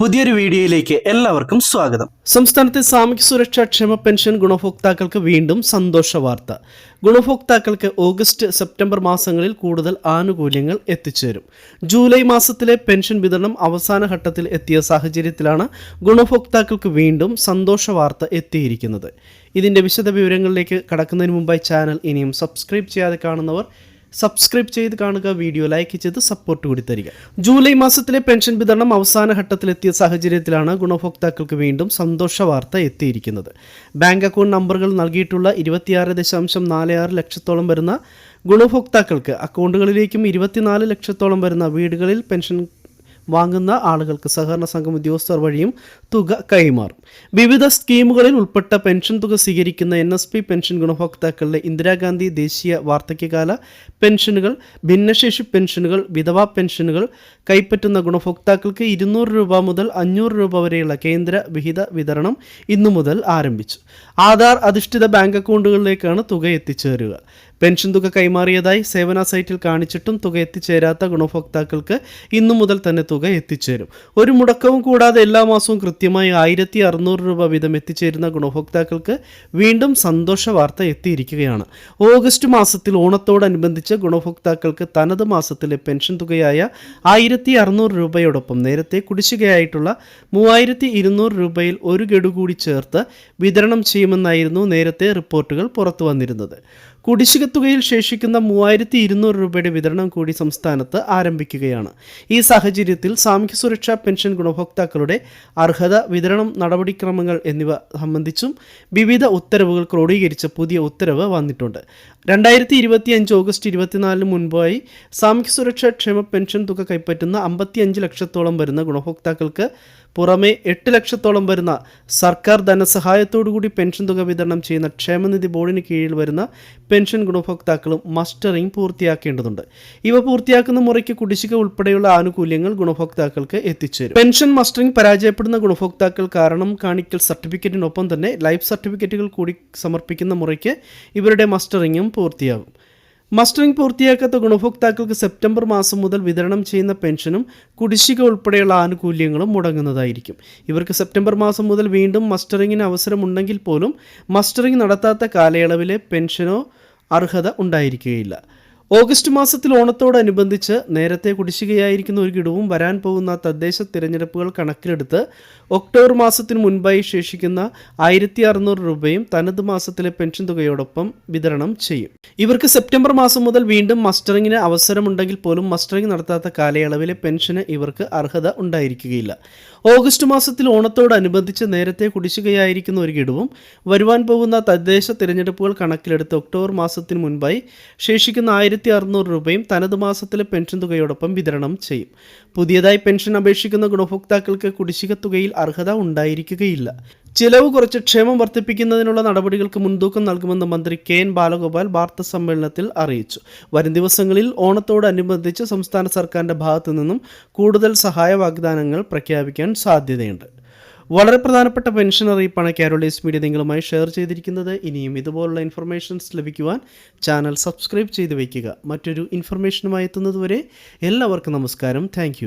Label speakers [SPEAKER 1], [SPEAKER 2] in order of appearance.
[SPEAKER 1] പുതിയൊരു വീഡിയോയിലേക്ക് എല്ലാവർക്കും സ്വാഗതം.
[SPEAKER 2] സംസ്ഥാനത്തെ സാമൂഹ്യ സുരക്ഷാ ക്ഷേമ പെൻഷൻ ഗുണഭോക്താക്കൾക്ക് വീണ്ടും സന്തോഷ വാർത്ത. ഗുണഭോക്താക്കൾക്ക് ഓഗസ്റ്റ് സെപ്റ്റംബർ മാസങ്ങളിൽ കൂടുതൽ ആനുകൂല്യങ്ങൾ എത്തിച്ചേരും. ജൂലൈ മാസത്തിലെ പെൻഷൻ വിതരണം അവസാന ഘട്ടത്തിൽ എത്തിയ സാഹചര്യത്തിലാണ് ഗുണഭോക്താക്കൾക്ക് വീണ്ടും സന്തോഷ വാർത്ത എത്തിയിരിക്കുന്നത്. ഇതിന്റെ വിശദ വിവരങ്ങളിലേക്ക് കടക്കുന്നതിന് മുമ്പായി ചാനൽ ഇനിയും സബ്സ്ക്രൈബ് ചെയ്യാതെ കാണുന്നവർ സബ്സ്ക്രൈബ് ചെയ്ത് കാണുക വീഡിയോ ലൈക്ക് ചെയ്ത് സപ്പോർട്ട് കൂടി തരിക. ജൂലൈ മാസത്തിലെ പെൻഷൻ വിതരണം അവസാന ഘട്ടത്തിലെത്തിയ സാഹചര്യത്തിലാണ് ഗുണഭോക്താക്കൾക്ക് വീണ്ടും സന്തോഷ വാർത്ത എത്തിയിരിക്കുന്നത്. ബാങ്ക് അക്കൗണ്ട് നമ്പറുകൾ നൽകിയിട്ടുള്ള ഇരുപത്തിയാറ് ദശാംശം നാല് ആറ് ലക്ഷത്തോളം വരുന്ന ഗുണഭോക്താക്കൾക്ക് അക്കൗണ്ടുകളിലേക്കും ഇരുപത്തിനാല് ലക്ഷത്തോളം വരുന്ന വീടുകളിൽ പെൻഷൻ വാങ്ങുന്ന ആളുകൾക്ക് സഹകരണ സംഘം ഉദ്യോഗസ്ഥർ വഴിയും തുക കൈമാറും. വിവിധ സ്കീമുകളിൽ ഉൾപ്പെട്ട പെൻഷൻ തുക സ്വീകരിക്കുന്ന എൻ എസ് പി പെൻഷൻ ഗുണഭോക്താക്കളുടെ ഇന്ദിരാഗാന്ധി ദേശീയ വാർദ്ധക്യകാല പെൻഷനുകൾ ഭിന്നശേഷി പെൻഷനുകൾ വിധവാ പെൻഷനുകൾ കൈപ്പറ്റുന്ന ഗുണഭോക്താക്കൾക്ക് ഇരുന്നൂറ് രൂപ മുതൽ അഞ്ഞൂറ് രൂപ വരെയുള്ള കേന്ദ്ര വിഹിത വിതരണം ഇന്നു മുതൽ ആരംഭിച്ചു. ആധാർ അധിഷ്ഠിത ബാങ്ക് അക്കൗണ്ടുകളിലേക്കാണ് തുക എത്തിച്ചേരുക. പെൻഷൻ തുക കൈമാറിയതായി സേവന സൈറ്റിൽ കാണിച്ചിട്ടും തുക എത്തിച്ചേരാത്ത ഗുണഭോക്താക്കൾക്ക് ഇന്നു മുതൽ തന്നെ തുക എത്തിച്ചേരും. ഒരു മുടക്കവും കൂടാതെ എല്ലാ മാസവും കൃത്യമായി ആയിരത്തി അറുന്നൂറ് രൂപ വീതം എത്തിച്ചേരുന്ന ഗുണഭോക്താക്കൾക്ക് വീണ്ടും സന്തോഷ വാർത്ത എത്തിയിരിക്കുകയാണ്. ഓഗസ്റ്റ് മാസത്തിൽ ഓണത്തോടനുബന്ധിച്ച് ഗുണഭോക്താക്കൾക്ക് തനത് മാസത്തിലെ പെൻഷൻ തുകയായ ആയിരത്തി അറുന്നൂറ് രൂപയോടൊപ്പം നേരത്തെ കുടിശ്ശികയായിട്ടുള്ള മൂവായിരത്തി ഇരുന്നൂറ് രൂപയിൽ ഒരു ഗഡു കൂടി ചേർത്ത് വിതരണം ചെയ്യുമെന്നായിരുന്നു നേരത്തെ റിപ്പോർട്ടുകൾ പുറത്തു വന്നിരുന്നത് കുടിശ്ശിക തുകയിൽ ശേഷിക്കുന്ന മൂവായിരത്തി ഇരുന്നൂറ് രൂപയുടെ വിതരണം കൂടി സംസ്ഥാനത്ത് ആരംഭിക്കുകയാണ്. ഈ സാഹചര്യത്തിൽ സാമൂഹ്യ സുരക്ഷാ പെൻഷൻ ഗുണഭോക്താക്കളുടെ അർഹത വിതരണം നടപടിക്രമങ്ങൾ എന്നിവ സംബന്ധിച്ചും വിവിധ ഉത്തരവുകൾ ക്രോഡീകരിച്ച പുതിയ ഉത്തരവ് വന്നിട്ടുണ്ട്. രണ്ടായിരത്തി ഇരുപത്തി അഞ്ച് ഓഗസ്റ്റ് ഇരുപത്തിനാലിന് മുൻപായി സാമൂഹ്യ സുരക്ഷാ ക്ഷേമ പെൻഷൻ തുക കൈപ്പറ്റുന്ന അമ്പത്തിയഞ്ച് ലക്ഷത്തോളം വരുന്ന ഗുണഭോക്താക്കൾക്ക് പുറമെ എട്ട് ലക്ഷത്തോളം വരുന്ന സർക്കാർ ധനസഹായത്തോടുകൂടി പെൻഷൻ തുക വിതരണം ചെയ്യുന്ന ക്ഷേമനിധി ബോർഡിന് കീഴിൽ വരുന്ന പെൻഷൻ ഗുണഭോക്താക്കളും മസ്റ്ററിംഗ് പൂർത്തിയാക്കേണ്ടതുണ്ട്. ഇവ പൂർത്തിയാക്കുന്ന മുറയ്ക്ക് കുടിശ്ശിക ഉൾപ്പെടെയുള്ള ആനുകൂല്യങ്ങൾ ഗുണഭോക്താക്കൾക്ക് എത്തിച്ചേരും. പെൻഷൻ മസ്റ്ററിംഗ് പരാജയപ്പെടുന്ന ഗുണഭോക്താക്കൾ കാരണം കാണിക്കൽ സർട്ടിഫിക്കറ്റിനൊപ്പം തന്നെ ലൈഫ് സർട്ടിഫിക്കറ്റുകൾ കൂടി സമർപ്പിക്കുന്ന മുറയ്ക്ക് ഇവരുടെ മസ്റ്ററിങ്ങും പൂർത്തിയാകും. മസ്റ്ററിംഗ് പൂർത്തിയാക്കാത്ത ഗുണഭോക്താക്കൾക്ക് സെപ്റ്റംബർ മാസം മുതൽ വിതരണം ചെയ്യുന്ന പെൻഷനും കുടിശ്ശിക ഉൾപ്പെടെയുള്ള ആനുകൂല്യങ്ങളും മുടങ്ങുന്നതായിരിക്കും. ഇവർക്ക് സെപ്റ്റംബർ മാസം മുതൽ വീണ്ടും മസ്റ്ററിങ്ങിന് അവസരമുണ്ടെങ്കിൽ പോലും മസ്റ്ററിംഗ് നടത്താത്ത കാലയളവിലെ പെൻഷനോ അർഹത ഉണ്ടായിരിക്കുകയില്ല. ഓഗസ്റ്റ് മാസത്തിൽ ഓണത്തോടനുബന്ധിച്ച് നേരത്തെ കുടിശ്ശികയായിരിക്കുന്ന ഒരു കിടവും വരാൻ പോകുന്ന തദ്ദേശ തിരഞ്ഞെടുപ്പുകൾ കണക്കിലെടുത്ത് ഒക്ടോബർ മാസത്തിന് മുൻപായി ശേഷിക്കുന്ന ആയിരത്തി അറുന്നൂറ് രൂപയും തനത് മാസത്തിലെ പെൻഷൻ തുകയോടൊപ്പം വിതരണം ചെയ്യും. ഇവർക്ക് സെപ്റ്റംബർ മാസം മുതൽ വീണ്ടും മസ്റ്ററിങ്ങിന് അവസരമുണ്ടെങ്കിൽ പോലും മസ്റ്ററിംഗ് നടത്താത്ത കാലയളവിലെ പെൻഷന് ഇവർക്ക് അർഹത ഉണ്ടായിരിക്കുകയില്ല. ഓഗസ്റ്റ് മാസത്തിൽ ഓണത്തോടനുബന്ധിച്ച് നേരത്തെ കുടിശ്ശികയായിരിക്കുന്ന ഒരു കിടവും വരുവാൻ പോകുന്ന തദ്ദേശ തിരഞ്ഞെടുപ്പുകൾ കണക്കിലെടുത്ത് ഒക്ടോബർ മാസത്തിന് മുൻപായി ശേഷിക്കുന്ന ആയിരത്തി അറുന്നൂറ് രൂപയും തനത് മാസത്തിലെ പെൻഷൻ തുകയോടൊപ്പം വിതരണം ചെയ്യും. പുതിയതായി പെൻഷൻ അപേക്ഷിക്കുന്ന ഗുണഭോക്താക്കൾക്ക് കുടിശ്ശിക തുകയിൽ അർഹത ഉണ്ടായിരിക്കുകയില്ല. ചിലവ് കുറച്ച് ക്ഷേമം വർദ്ധിപ്പിക്കുന്നതിനുള്ള നടപടികൾക്ക് മുൻതൂക്കം നൽകുമെന്ന് മന്ത്രി കെ എൻ ബാലഗോപാൽ വാർത്താ സമ്മേളനത്തിൽ അറിയിച്ചു. വരും ദിവസങ്ങളിൽ ഓണത്തോടനുബന്ധിച്ച് സംസ്ഥാന സർക്കാരിന്റെ ഭാഗത്തു നിന്നും കൂടുതൽ സഹായ വാഗ്ദാനങ്ങൾ പ്രഖ്യാപിക്കാൻ സാധ്യതയുണ്ട്. വളരെ പ്രധാനപ്പെട്ട പെൻഷൻ അറിയിപ്പാണ് കേരളീസ് മീഡിയ നിങ്ങളുമായി ഷെയർ ചെയ്തിരിക്കുന്നത്. ഇനിയും ഇതുപോലുള്ള ഇൻഫർമേഷൻസ് ലഭിക്കുവാൻ ചാനൽ സബ്സ്ക്രൈബ് ചെയ്ത് വയ്ക്കുക. മറ്റൊരു ഇൻഫർമേഷനുമായി എത്തുന്നതുവരെ എല്ലാവർക്കും നമസ്കാരം. താങ്ക്